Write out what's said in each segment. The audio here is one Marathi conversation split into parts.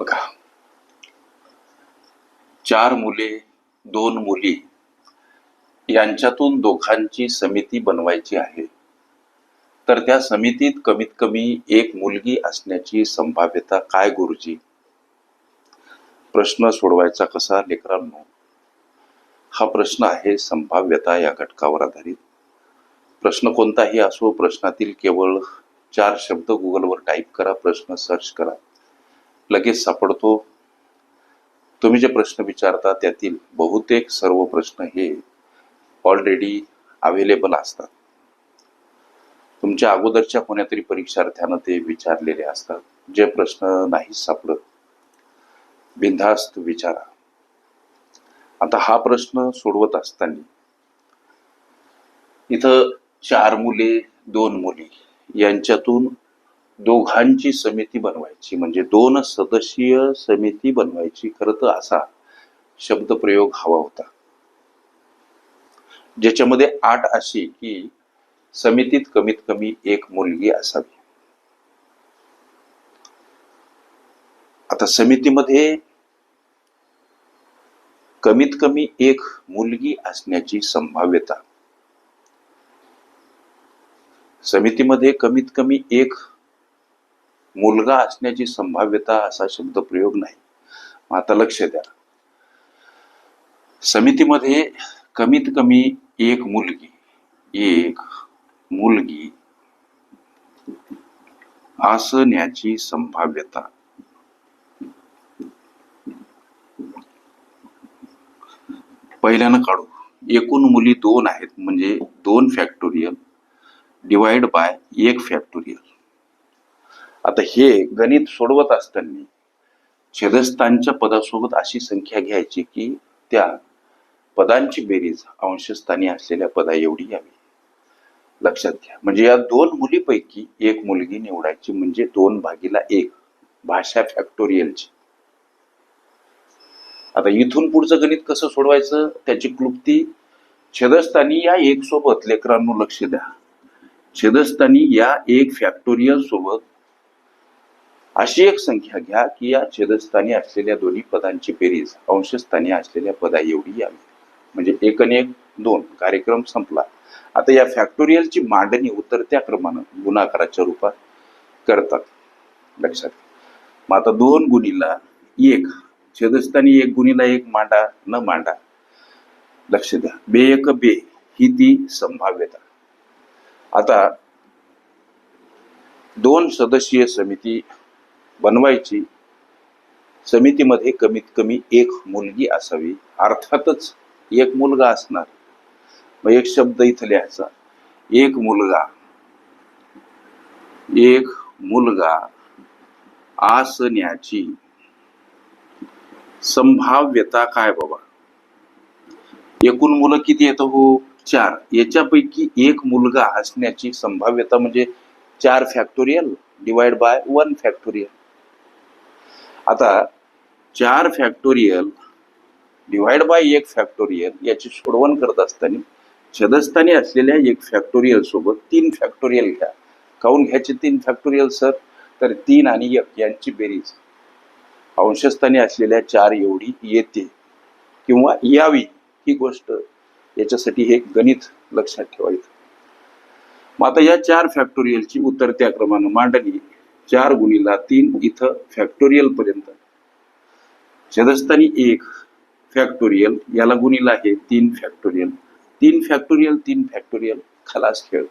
बघा. चार मुले दोन मुली यांच्यातून दोघांची समिती बनवायची आहे. तर त्या समितीत कमीत कमी एक मुलगी असण्याची संभाव्यता काय गुरुजी? प्रश्न सोडवायचा कसा लेकरांनो? हा प्रश्न आहे संभाव्यता या घटकावर आधारित. प्रश्न कोणताही असो प्रश्नातील केवळ चार शब्द गुगलवर टाईप करा प्रश्न सर्च करा. लगेच सापडतो. तुम्ही जे प्रश्न विचारता त्यातील बहुतेक सर्व प्रश्न हे ऑलरेडी अवेलेबल असतात. तुमच्या अगोदरच्या कोण्यातरी परीक्षार्थ्यानं ते विचारलेले असतात. जे प्रश्न नाही सापडत. बिनधास्त विचारा. आता हा प्रश्न सोडवत असताना इथं चार मुले दोन मुली यांच्यातून दोघांची समिती बनवायची. म्हणजे दोन सदस्यीय समिती बनवायची. खरं तर असा शब्दप्रयोग हवा होता. ज्याच्यामध्ये आठ अशी की समितीत कमीत कमी एक मुलगी असावी. आता समितीमध्ये कमीत कमी एक मुलगी असण्याची संभाव्यता. समितीमध्ये कमीत कमी एक मुलगा असण्याची संभाव्यता असा शब्द प्रयोग नाही. मग आता लक्ष द्या. समितीमध्ये कमीत कमी एक मुलगी एक मुलगी असण्याची संभाव्यता. पहिल्यानं काढू. एकूण मुली दोन आहेत म्हणजे दोन फॅक्टोरियल डिवाइड बाय एक फॅक्टोरियल आता हे गणित सोडवत असताना छेदस्थानच्या पदासोबत अशी संख्या घ्यायची की त्या पदांची बेरीज अंशस्थानी असलेल्या पदा एवढी यावी. लक्षात घ्या. म्हणजे या दोन मुलीपैकी एक मुलगी निवडायची म्हणजे दोन भागीला एक. भाषा फॅक्टोरियलची आता इथून पुढचं गणित कसं सोडवायचं? त्याची क्लुप्ती छेदस्थानी या एक सोबत. लेकरांनो लक्ष द्या. छेदस्थानी या एक फॅक्टोरियल सोबत अशी एक संख्या घ्या की या छेदस्थानी असलेल्या दोन्ही पदांची बेरीज अंशस्थानी असलेल्या पदा एवढी यावी. म्हणजे एक आणि एक दोन. कार्यक्रम संपला. आता या फॅक्टोरियलची मांडणी उतरत्या क्रमानं गुणाकाराच्या रूपात करतात. लक्षात मग आता दोन गुणीला एक. छेदस्थानी एक गुणीला एक मांडा न मांडा. लक्ष द्या. बे एक बे. ही ती संभाव्यता. आता दोन सदस्यीय समिती बनवायची. समितीमध्ये कमीत कमी एक मुलगी असावी. अर्थातच एक मुलगा असणार. मग एक शब्द इथं लिहायचा. एक मुलगा. एक मुलगा आसण्याची संभाव्यता काय बाबा? एकूण मुलं किती येतं हो? चार. याच्यापैकी एक मुलगा असण्याची संभाव्यता म्हणजे चार factorial divide by one factorial आता चार फॅक्टोरियल डिवाइड बाय एक फॅक्टोरियल याची सोडवण करत असताना छदस्थानी असलेल्या एक फॅक्टोरियल सोबत तीन फॅक्टोरियल घ्या. काऊन घ्यायचे तीन फॅक्टोरियल सर तर तीन आणि एक यांची बेरीज. अंशस्थानी असलेल्या चार एवढी येते. किंवा यावी ही गोष्ट याच्यासाठी हे गणित लक्षात ठेवायचं. मग आता या चार फॅक्टोरियलची उतरत्या क्रमानं मांडणी. चार गुणीला तीन इथं फॅक्टोरियल पर्यंत. छदस्थानी एक फॅक्टोरियल याला गुणीला आहे तीन फॅक्टोरियल तीन फॅक्टोरियल तीन फॅक्टोरियल खलास खेळ.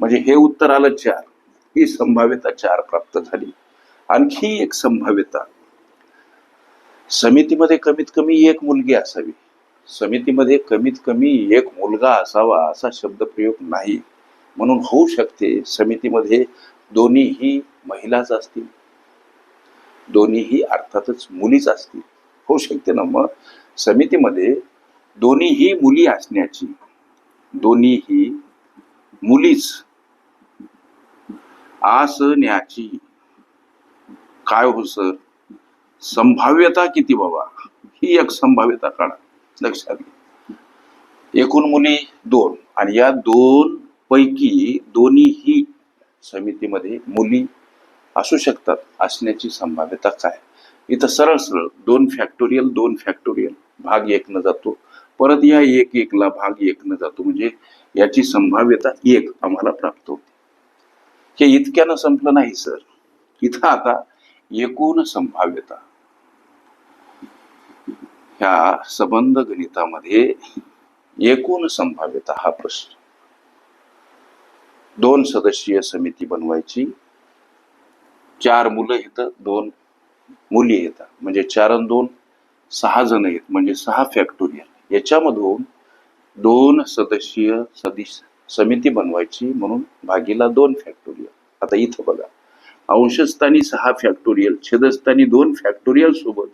म्हणजे हे उत्तर आलं चार. ही संभाव्यता चार प्राप्त झाली. आणखी एक संभाव्यता. समितीमध्ये कमीत कमी एक मुलगी असावी. समितीमध्ये कमीत कमी एक मुलगा असावा असा शब्दप्रयोग नाही. म्हणून होऊ शकते समितीमध्ये दोन्हीही महिलाच असतील. दोन्हीही अर्थातच मुलीच असतील. होऊ शकते ना मग? समितीमध्ये दोन्हीही मुली असण्याची दोन्हीही मुलीच असण्याची. काय हो सर? संभाव्यता किती बाबा? ही एक संभाव्यता काढा. लक्षात घ्या. एकूण मुली दोन आणि या दोन पैकी दोन्हीही समितीमध्ये मुली असू शकतात असण्याची संभाव्यता काय? इथं सरळ सरळ दोन फॅक्टोरियल दोन फॅक्टोरियल भाग एक न जातो. परत या एक एकला भाग एक न जातो. म्हणजे याची संभाव्यता एक आम्हाला प्राप्त होते. हे इतक्यानं संपलं नाही सर. इथं आता एकूण संभाव्यता. ह्या संबंध गणितामध्ये एकूण संभाव्यता हा प्रश्न. दोन सदस्यीय समिती बनवायची. चार मुलं येतं दोन मुली येतात म्हणजे चार आणि दोन सहा जण आहेत. म्हणजे सहा फॅक्टोरियल याच्यामधून दोन सदस्यीय सदिश समिती बनवायची म्हणून भागीला दोन फॅक्टोरियल आता इथं बघा. अंशस्थानी सहा फॅक्टोरियल छेदस्थानी दोन फॅक्टोरियल सोबत.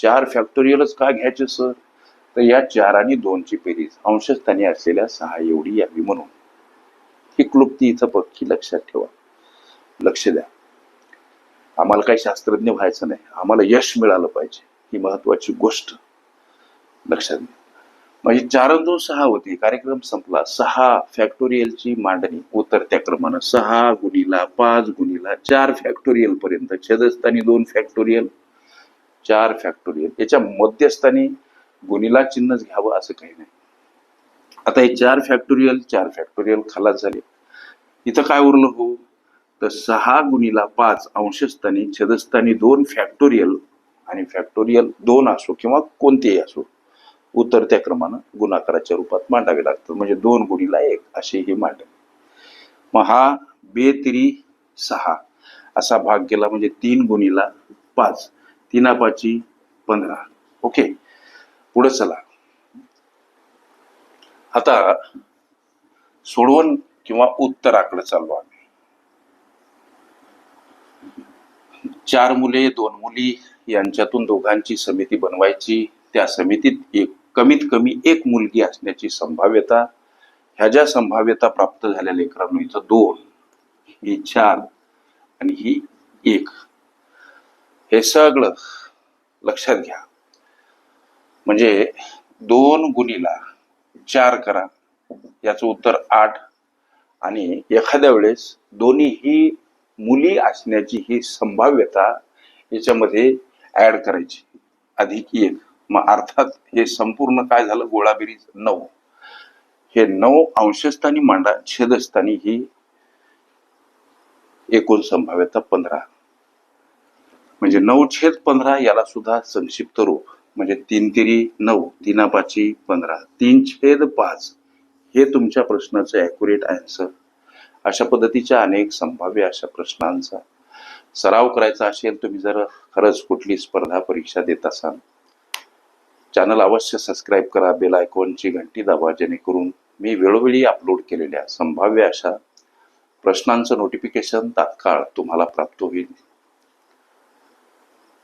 चार फॅक्टोरियलच का घ्यायचे सर तर या चार आणि दोनची बेरीज. अंशस्थानी असलेल्या सहा एवढी यावी म्हणून. ही क्लुप्ती इथं पक्की लक्षात ठेवा. लक्ष द्या. आम्हाला काही शास्त्रज्ञ व्हायचं नाही. आम्हाला यश मिळालं पाहिजे. ही महत्वाची गोष्ट. लक्षात घ्या. म्हणजे चार दोन सहा होती. कार्यक्रम संपला. सहा फॅक्टोरियलची मांडणी उतरत्या क्रमानं. सहा गुणीला पाच गुणीला चार फॅक्टोरियल पर्यंत. छेदस्थानी दोन फॅक्टोरियल चार फॅक्टोरियल याच्या मध्यस्थानी गुणीला चिन्हच घ्यावं असं काही नाही. आता हे चार फॅक्टोरियल चार फॅक्टोरियल खालाच झाले. इथं काय उरलं हो? तर सहा गुणीला पाच अंशस्थानी छेदस्थानी दोन फॅक्टोरियल आणि फॅक्टोरियल दोन असो किंवा कोणतेही असो उतरत्या क्रमानं गुणाकाराच्या रूपात मांडावे लागतं म्हणजे दोन गुणीला एक असे हे मांडणी मग हा बेतिरी सहा असा भाग केला म्हणजे तीन गुणीला पाच. तीना पाची पंधरा. ओके. पुढे चला. आता सोडवण किंवा उत्तराकडे चाललो आम्ही. चार मुले दोन मुली यांच्यातून दोघांची समिती बनवायची. त्या समितीत एक कमीत कमी एक मुलगी असण्याची संभाव्यता. ह्या ज्या संभाव्यता प्राप्त झाल्या लेकरांनो इथं दोन ही चार आणि ही एक. हे सगळं लक्षात घ्या. म्हणजे दोन गुणीला चार करा. याचं उत्तर आठ. आणि एखाद्या वेळेस दोन्हीही मुली असण्याची ही संभाव्यता याच्यामध्ये ऍड करायची. अधिक एक. मग अर्थात हे संपूर्ण काय झालं? गोळाबेरीज नऊ. हे नऊ अंशस्थानी मांडा. छेदस्थानी ही एकूण संभाव्यता पंधरा. म्हणजे नऊ छेद पंधरा याला सुद्धा संक्षिप्त रूप. म्हणजे तीन तिरी नऊ तीना पाची पंधरा तीन छेद पाच हे तुमच्या प्रश्नाचं ॲक्युरेट आन्सर अशा पद्धतीच्या अनेक संभाव्य अशा प्रश्नांचा सराव करायचा असेल तुम्ही जर खरंच कुठली स्पर्धा परीक्षा देत असाल चॅनल अवश्य सबस्क्राईब करा बेल आयकॉनची घंटी दाबा जेणेकरून मी वेळोवेळी अपलोड केलेल्या संभाव्य अशा प्रश्नांचं नोटिफिकेशन तात्काळ तुम्हाला प्राप्त होईल.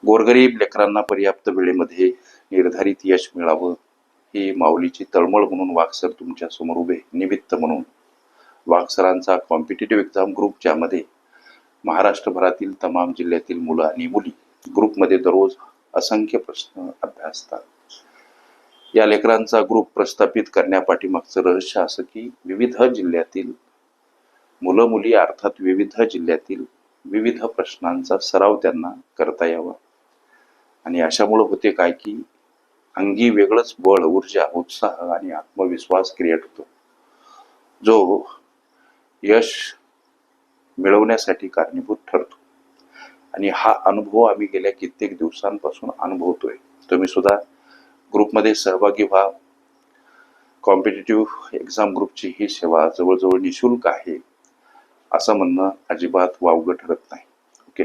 गोरगरीब लेकरांना पर्याप्त वेळेमध्ये निर्धारित यश मिळावं ही माऊलीची तळमळ म्हणून वाक्सर तुमच्यासमोर उभे निमित्त म्हणून. वाक्सरांचा कॉम्पिटेटिव्ह एक्झाम ग्रुप ज्यामध्ये महाराष्ट्रभरातील तमाम जिल्ह्यातील मुलं आणि मुली ग्रुपमध्ये दररोज असंख्य प्रश्न अभ्यासतात. या लेकरांचा ग्रुप प्रस्थापित करण्यापाठीमागचं रहस्य असं की विविध जिल्ह्यातील मुलं मुली अर्थात विविध जिल्ह्यातील विविध प्रश्नांचा सराव त्यांना करता यावा. आणि अशामुळं होते काय की अंगी वेगळंच बळ ऊर्जा उत्साह आणि आत्मविश्वास क्रिएट होतो. जो यश मिळवण्यासाठी कारणीभूत ठरतो. आणि हा अनुभव आम्ही गेल्या कित्येक दिवसांपासून अनुभवतोय. तुम्ही सुद्धा ग्रुपमध्ये सहभागी व्हा. कॉम्पिटेटिव्ह एक्झाम ग्रुपची ही सेवा जवळजवळ निशुल्क आहे असं म्हणणं अजिबात वावगं ठरत नाही ओके